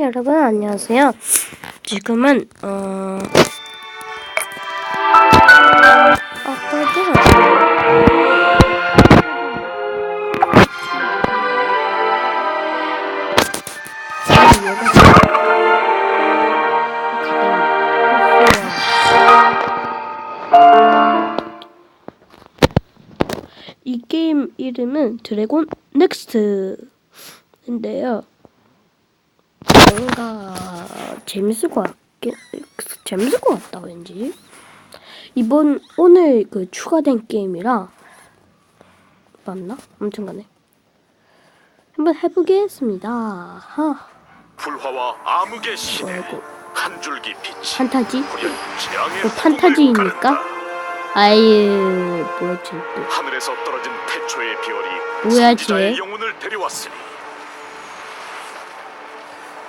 여러분 안녕하세요. 지금은 어 아빠들 이 게임 이름은 드래곤 넥스트인데요. 뭔가 재밌을 것 같긴 재밌을 것 같다 왠지 이번 오늘 그 추가된 게임이라 맞나? 아무튼간에 한번 해보겠습니다. 하 불화와 암흑의 시대 뭐고 한 줄기 빛이 판타지? 재앙의 뭐 판타지입니까? 가른다. 아유 뭐였지 또 하늘에서 떨어진 태초의 별이 뭐야, 쟤? 영혼을 데려왔으니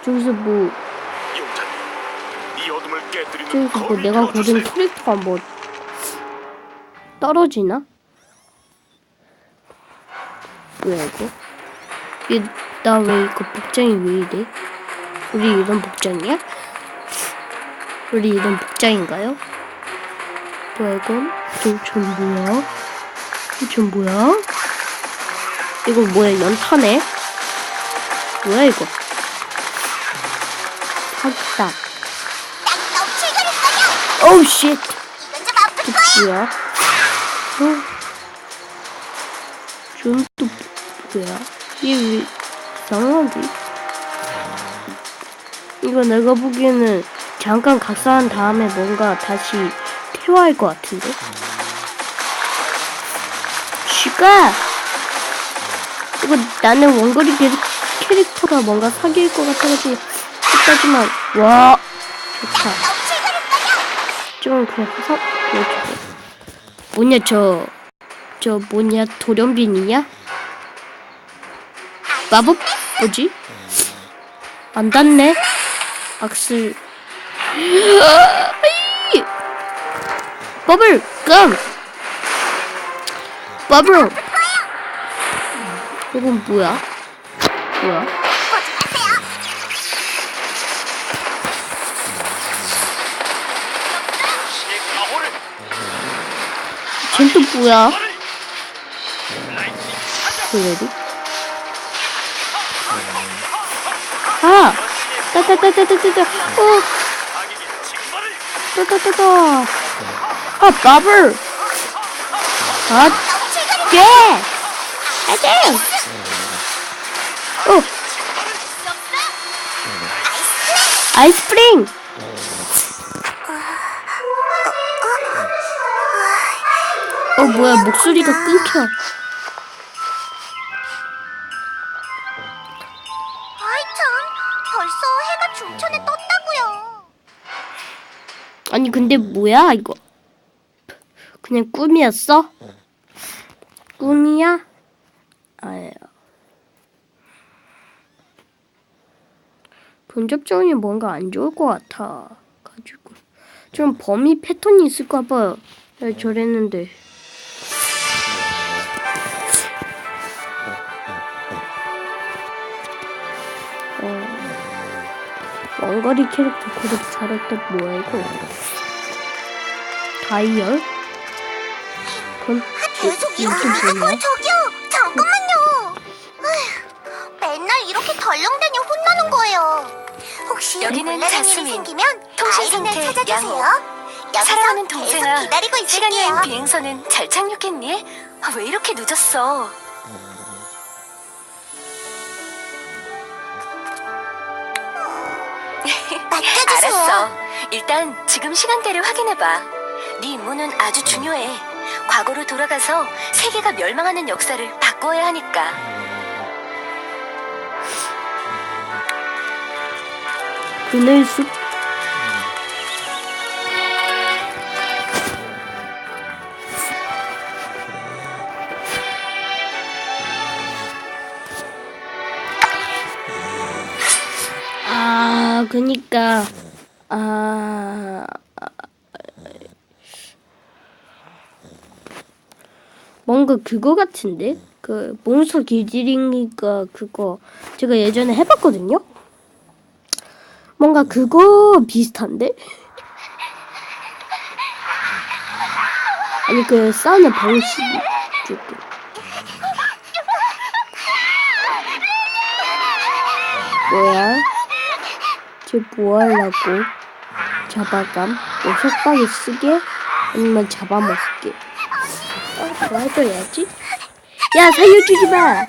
저기서 뭐 저기서 뭐 내가 고른. 캐릭터가 뭐 떨어지나? 뭐야 이거? 나 왜 이거 복장이 왜 이래? 우리 이런 복장이야? 우리 이런 복장인가요? 뭐야 이건? 저, 전 뭐야? 전 뭐야? 이거 뭐야 연타네? 뭐야 이거? 사기다 오우 쉣 이건 좀 아플 거야. 뭐야? 어? 좀또 뭐야? 이게 왜 이상하지? 이거 내가 보기에는 잠깐 각사한 다음에 뭔가 다시 퇴화할 것 같은데? 쉬가! 이거 나는 원거리 캐릭, 캐릭터가 뭔가 사기일 것 같아가지고 했다지만. 와. 좋다. 좀 그냥 서 이렇게 뭐냐 저 저 뭐냐 돌연변이냐 마법? 뭐지? 안 닿네? 악슬! 버블 껌! 버블! 이건 뭐야? 뭐야 쟨또 뭐야? 그래도 아! 따따따따따따 어! 따따따따. 아 마블! 아 예! 아들 어! 아이스프링 뭐야 목소리가 끊겨. 아이 참, 벌써 해가 중천에 떴다고요. 아니 근데 뭐야 이거? 그냥 꿈이었어? 꿈이야? 아야 본접종이 뭔가 안 좋을 것 같아 가지고. 좀 범위 패턴이 있을까봐 저랬는데 원거리 캐릭터 그렇게 잘했다 뭐야 이거 다이얼? 그건 계속 이- 이렇게 이게 하는 뭐야? 걸 저기요. 잠깐만요. 맨날 이렇게 덜렁대니 혼나는 거예요. 혹시 여기는 일이 자스민. 생기면 통신 아이린을 상태 찾아주세요. 여기서 사랑하는 동생아, 기다리고 시간 여행 있을게요. 비행선은 잘 착륙했니? 아, 왜 이렇게 늦었어? 맡겨주세요. 알았어. 일단 지금 시간대를 확인해봐. 네 임무는 아주 중요해. 과거로 돌아가서 세계가 멸망하는 역사를 바꿔야 하니까. 그늘 숲? 그니까, 아, 뭔가 그거 같은데? 그, 몬스터 기지링이가 그거, 제가 예전에 해봤거든요? 뭔가 그거 비슷한데? 아니 그 싸우는 조금 뭐야? 쟤 뭐하려고? 잡아감? 뭐 속박이 쓰게? 아니면 잡아먹게? 어, 도와줘야지. 야 살려주지 마.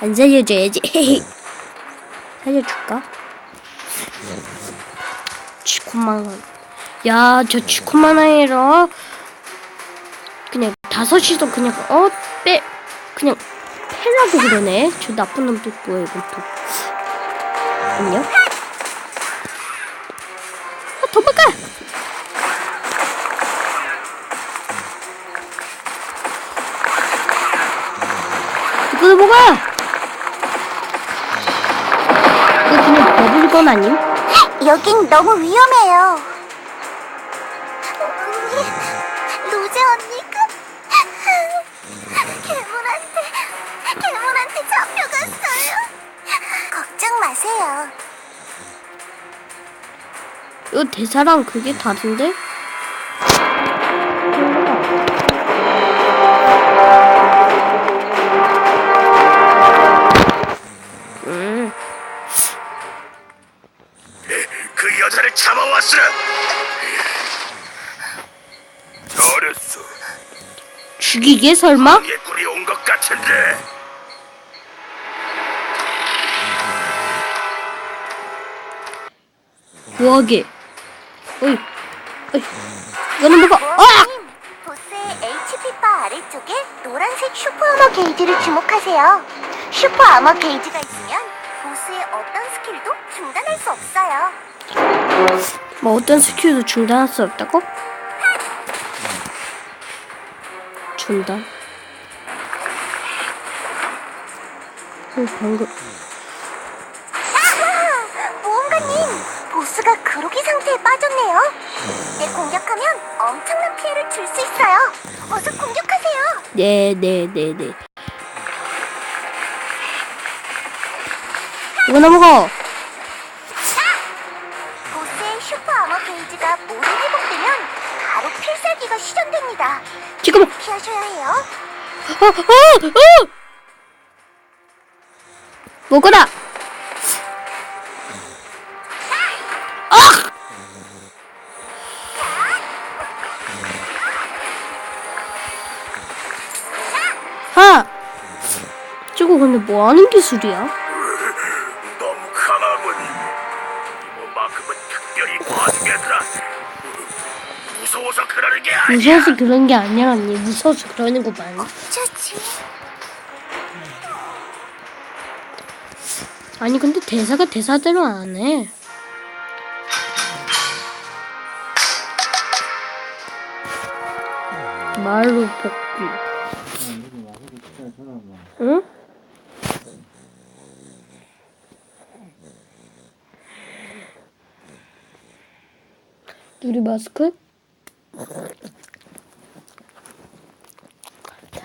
안 살려줘야지. 살려줄까? 쥐코만 원. 야, 저 쥐코만 원이라 그냥 다섯이서 그냥 어 빼 그냥 패라고 그러네. 저 나쁜 놈도 뭐야 또. 안녕. 아님? 여긴 너무 위험해요. 로제 언니가 괴물한테 괴물한테 잡혀갔어요. 걱정 마세요. 이거 대사랑 그게 다른데? 여자를 잡아왔으라. 잘했어. 죽이게 설마? 개꿀이 온 것 같은데. 뭐하게? 어이, 어이, 이거는 뭐가? 아! 보스의 HP바 아래쪽에 노란색 슈퍼 아머 게이지를 주목하세요. 슈퍼 아머 게이지가 있으면 보스의 어떤 스킬도 중단할 수 없어요. 뭐 어떤 스킬도 중단할 수 없다고? 중단. 어, 방금 모험가님, 보스가 그로기 상태에 빠졌네요. 이때 공격하면 엄청난 피해를 줄 수 있어요. 어서 공격하세요. 네, 네, 네, 네. 이거 넘어가. 보스의 슈퍼 아머 게이지가 모두 회복되면 바로 필살기가 시전됩니다. 지금. 피하셔야 해요. 어, 어, 어! 먹어라. 아! 하! 저거 근데 뭐 하는 기술이야? 무서워서 그런 게 아니라 언니 무서워서 그러는 거 말고 좋지. 아니 근데 대사가 대사대로 안 해. 말로 복귀. 응? 우리 마스크?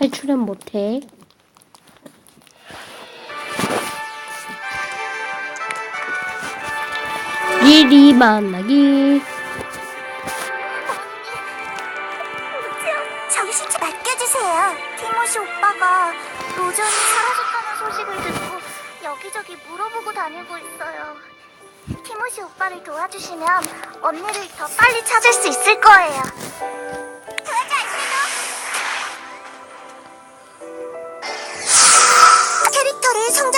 탈출은 못해. 미리 만나기. 정신 좀 맡겨주세요. 티모시 오빠가 로전이 사라졌다는 소식을 듣고 여기저기 물어보고 다니고 있어요. 티모시 오빠를 도와주시면 언니를 더 빨리 찾을 수 있을 거예요.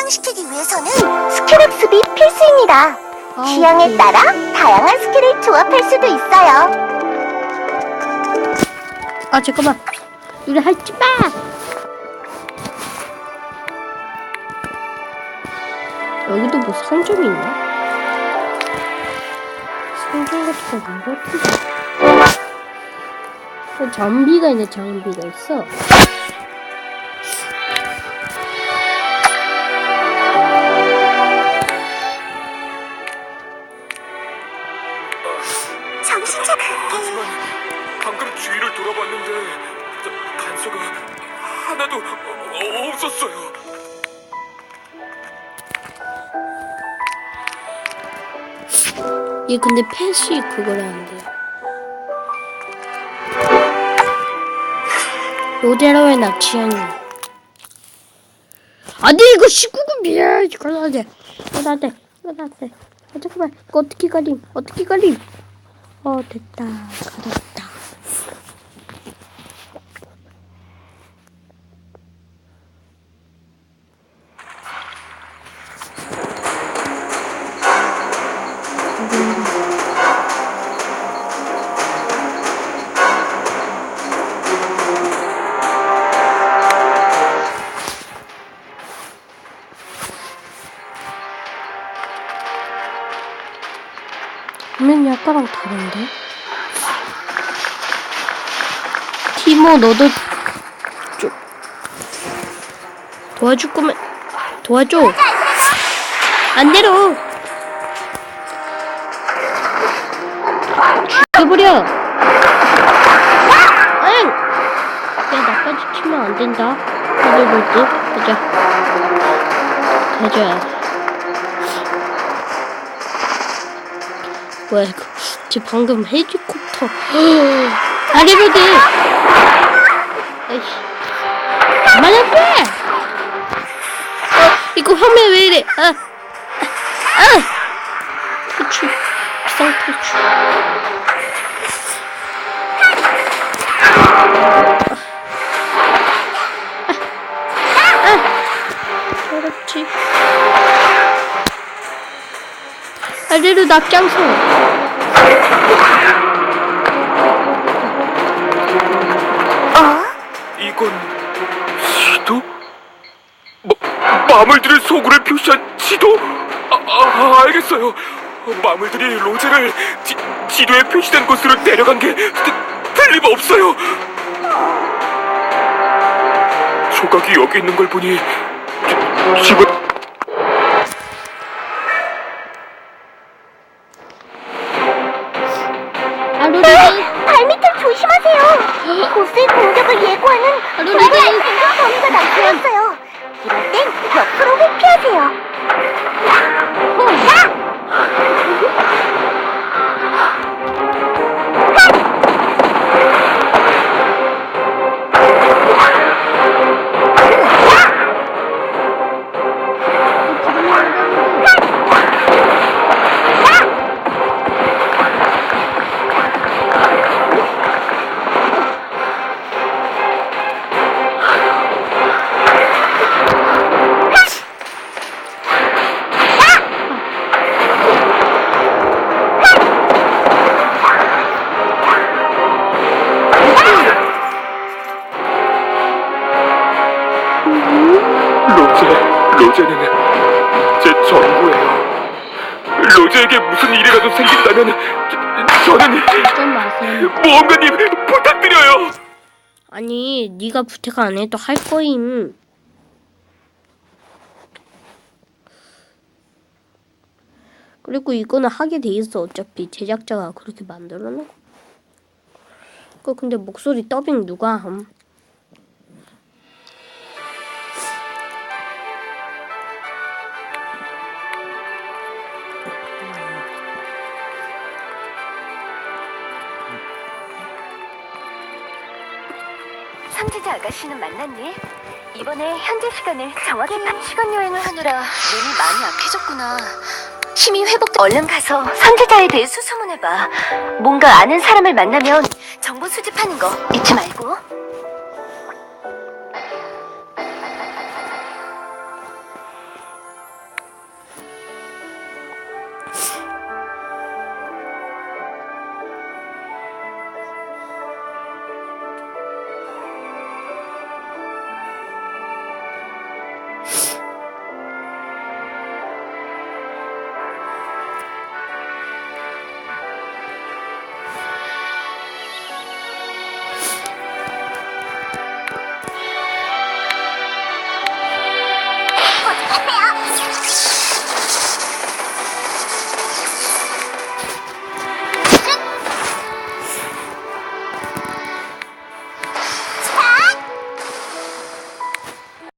성장시키기 위해서는 스킬 학습이 필수입니다. 아, 취향에 오케이. 따라 다양한 스킬을 조합할 수도 있어요. 아 잠깐만. 우리 하지 마. 여기도 뭐 상점이 있나? 상점 같은 거 뭔가 어, 장비가 있네 장비가 있어. 정신 차릴게. 하지만 방금 주위를 돌아봤는데 저- 단서가 하나도 어- 없었어요. 얘 근데 펫이 그거라는데. 로제로의 납치한 안돼 이거 19금이야 이거 안돼. 이거 안돼. 이거 안돼. 아, 잠깐만. 이거 어떻게 가림 어떻게 가림 어 됐다. 가졌 다 화면이 아까랑 다른데? 티모 너도 좀 도와줄 거면 도와줘 안대로 죽여버려 응! 야 나까지 치면 안 된다 다들 뭐지? 가자 가자 뭐야 이거 쟤 방금 헬리콥터 아래로 돼안 돼! 어 이거 화면 왜 이래 아! 아! 탈출 비상 탈출 아래로 납장소 이건 지도? 마, 마물들의 소굴을 표시한 지도? 아, 아, 알겠어요. 어, 마물들이 로제를 지, 지도에 표시된 곳으로 데려간 게 트- 틀림없어요. 조각이 여기 있는 걸 보니 지- 지금 네가 부탁 안 해도 할 거임. 그리고 이거는 하게 돼 있어 어차피. 제작자가 그렇게 만들어 놓고 그 근데 목소리 더빙 누가 함? 씨는 만났니? 이번에 현재 시간을 정확히 파- 시간 여행을 하느라 몸이 많이 약해졌구나. 힘이 회복. 얼른 가서 선지자에 대해 수소문해봐. 뭔가 아는 사람을 만나면 정보 수집하는 거 잊지 말고.